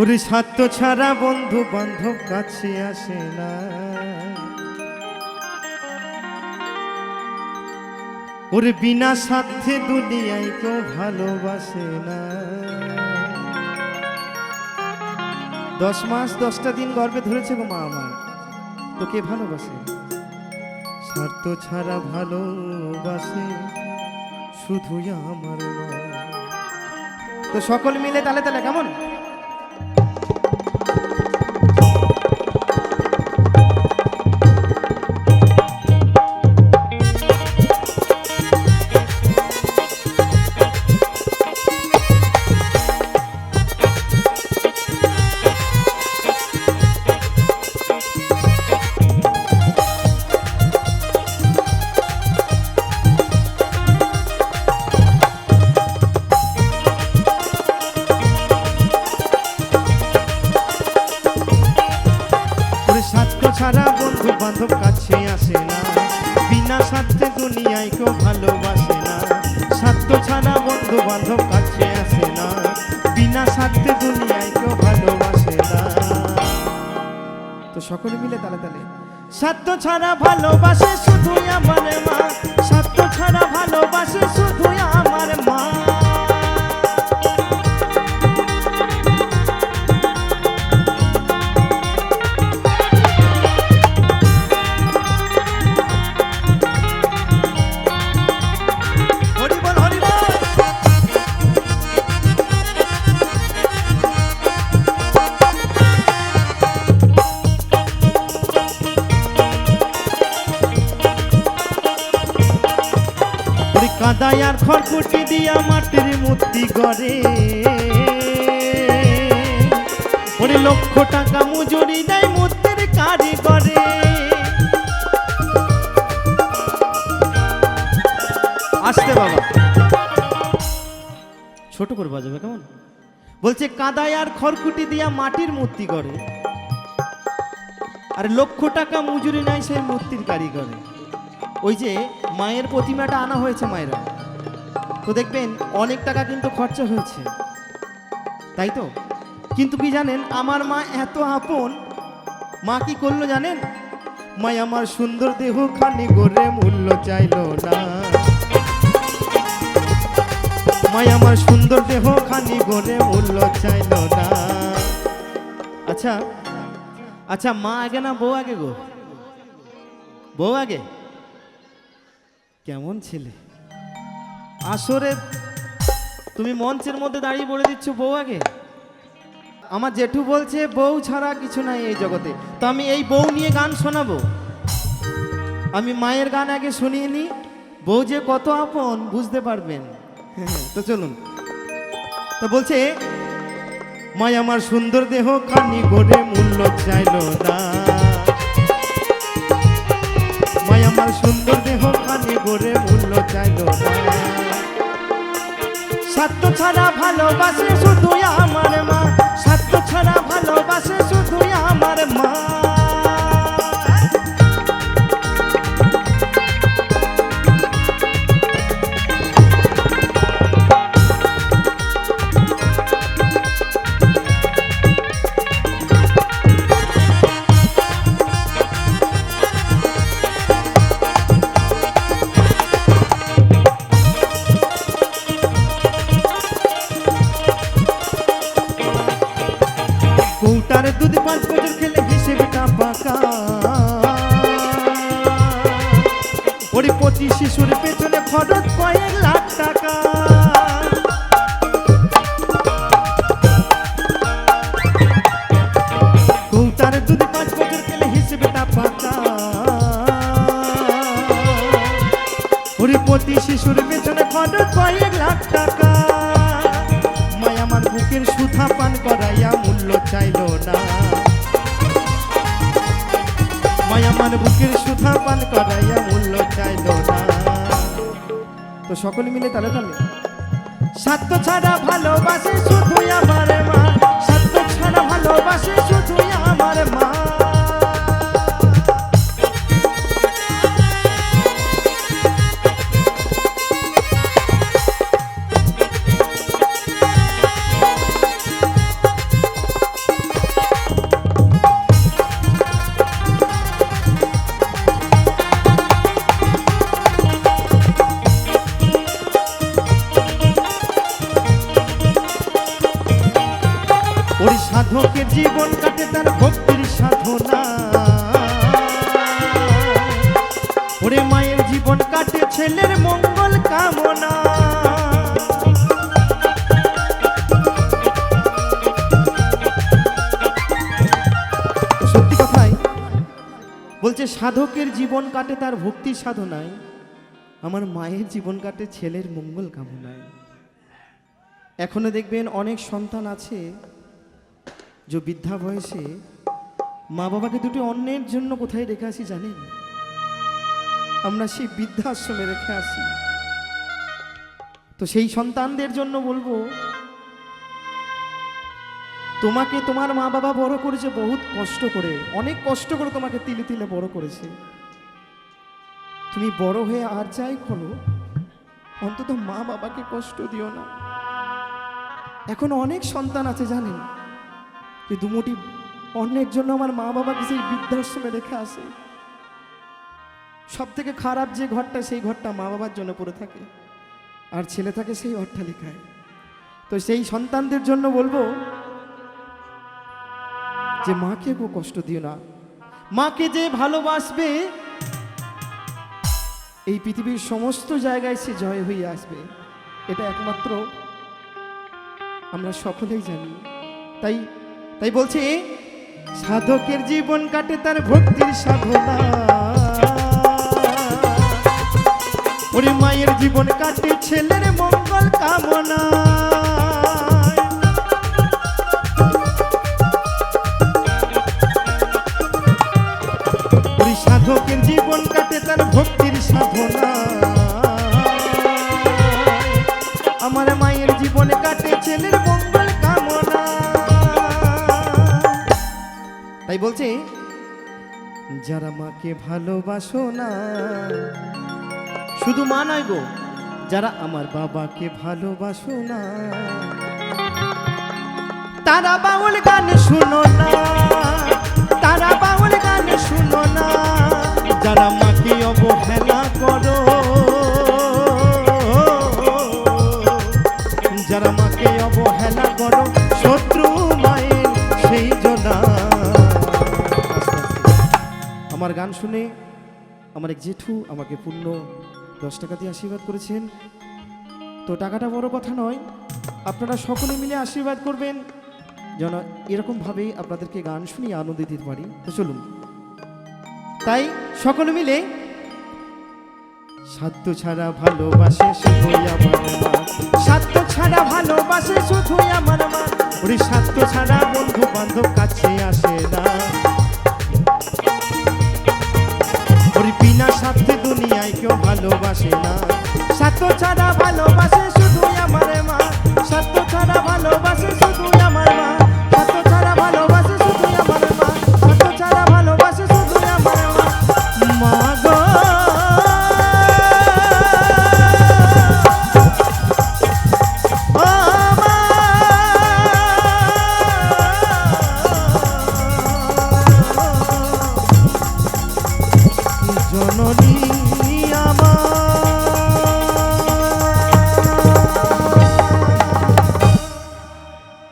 ওরে স্বার্থ ছাড়া বন্ধু বান্ধব কাছে আসে না। ওরে বিনা স্বার্থে দুনিয়ায় কেউ ভালোবাসে না। দশ মাস, দশটা দিন গর্ভে ধরেছে গো মা আমার। তোকে ভালোবাসে। স্বার্থ ছাড়া ভালোবাসে শুধুই আমার তো সকল মিলে তালে তালে, কেমন? দুনিয়ায় কেউ ভালোবাসে না। ছাড়া বন্ধু বান্ধব কাছে আসে না। বিনা দুনিয়ায় কেউ ভালোবাসে না। তো সকলে মিলে তালে তালে। স্বার্থ ছাড়া ভালোবাসে শুধুই আমার আর খড়কুটি দিয়া মাটির মূর্তি গড়ে। ওরে লক্ষ টাকা মজুরি দেয় মূর্তির কারিগরে। আসতে বাবা। ছোট করে বাজাবে কেমন? বলছে, কাদায় আর খড়কুটি দিয়া মাটির মূর্তি করে আর লক্ষ টাকা মজুরি নাই সেই মূর্তির কারিগরে। ওই যে মায়ের প্রতিমাটা আনা হয়েছে মায়েরা তো দেখবেন অনেক টাকা কিন্তু খরচা হয়েছে। তাই তো? কিন্তু কি জানেন, আমার মা এত আপন, মা কি করল জানেন? মা আমার সুন্দর দেহ খানি গড়ে মূল্য চাইলো না। মাই আমার সুন্দর দেহ খানি গড়ে মূল্য চাইলো না। আচ্ছা আচ্ছা মা আগে না বউ আগে গো? বউ আগে? কেমন ছেলে? আসরে তুমি মঞ্চের মধ্যে দাঁড়িয়ে বলে দিচ্ছ বউ আগে? আমার জেঠু বলছে, বউ ছাড়া কিছু নাই এই জগতে। তো আমি এই বউ নিয়ে গান শোনাবো। আমি মায়ের গান আগে শুনিয়ে নি বউ যে কত আপন, বুঝতে পারবেন। তো চলুন। তো বলছে মায় আমার সুন্দর দেহ খানি গড়ে মূল্য চাইল না। মায় আমার সুন্দর দেহ খানি গড়ে ভালোবাসে টাকা। মায় আমার বুকের সুথা পান করাইয়া মূল্য চাইল না। মায় আমার বুকের সুথা পান করাইয়া মূল্য চাইল না। তো সকলে মিলে তালে তালে। স্বার্থ ছাড়া ভালোবাসে শুধু আমার মা। স্বার্থ ছাড়া ভালোবাসে ছেলের মঙ্গল কামনা। সত্যি কথাই, বলছে, সাধকের জীবন কাটে তার ভক্তি সাধনায়, আমার মায়ের জীবন কাটে ছেলের মঙ্গল কামনায়। এখনও দেখবেন অনেক সন্তান আছে, যে বৃদ্ধা বয়সে মা বাবাকে দুটো অন্যের জন্য কোথায় রেখে আসি জানেন? আমরা সেই বৃদ্ধাশ্রমে রেখে আসি। তো সেই সন্তানদের জন্য বলব, তোমাকে তোমার মা বাবা বড় করেছে বহুত কষ্ট করে, অনেক কষ্ট করে তোমাকে তিলে তিলে বড় করেছে। তুমি বড় হয়ে আর যাই করো অন্তত মা বাবাকে কষ্ট দিও না। এখন অনেক সন্তান আছে জানেন, যে দুমুটি অন্যের জন্য আমার মা বাবাকে সেই বৃদ্ধাশ্রমে রেখে আসে? সব থেকে খারাপ যে ঘরটা, সেই ঘরটা মা বাবার জন্য পড়ে থাকে। আর ছেলে থাকে সেই অট্টালিকায়। তো সেই সন্তানদের জন্য বলব যে, মাকে গো কষ্ট দিও না। মাকে যে ভালোবাসবে, এই পৃথিবীর সমস্ত জায়গায় সে জয় হয়ে আসবে। এটা একমাত্র আমরা সকলেই জানি। তাই তাই বলছে, সাধকের জীবন কাটে তার ভক্তির সাধনা। ওরে মায়ের জীবন কাটে ছেলের মঙ্গল কামনা। সাধকের জীবন কাটে তার ভক্তির সাধনা। আমার মায়ের জীবনে কাটে ছেলের মঙ্গল কামনা। তাই বলছে, যারা মাকে ভালোবাসো না শুধু মা নয় গো। যারা আমার বাবাকে ভালোবাসো না, তারা বাউল গান শুনো না, তারা বাউল গান শুনো না, যারা মাকে অবহেলা করো, যারা মাকে অবহেলা করো, শত্রু মায়ের সেই জনা আমার গান শুনে আমার এক জেঠু আমাকে পূর্ণ দশ টাকা দিয়ে আশীর্বাদ করেছেন। তো টাকাটা বড় কথা নয়, আপনারা সকলে মিলে আশীর্বাদ করবেন। যেন এরকমভাবেই আপনাদেরকে গান শুনিয়ে আনন্দ দিতে পারি। তো চলুন। তাই সকলে মিলে সাধ্য ছাড়া ভালোবাসে শুধুই সাধ্য ছাড়া ভালোবাসে শুধুই আমার মা। ওরে সাধ্য ছাড়া বন্ধু বান্ধব কাছে আসে না। বিনা স্বার্থে দুনিয়ায় কেউ ভালোবাসে না। সাধ্য ছাড়া ভালোবাসে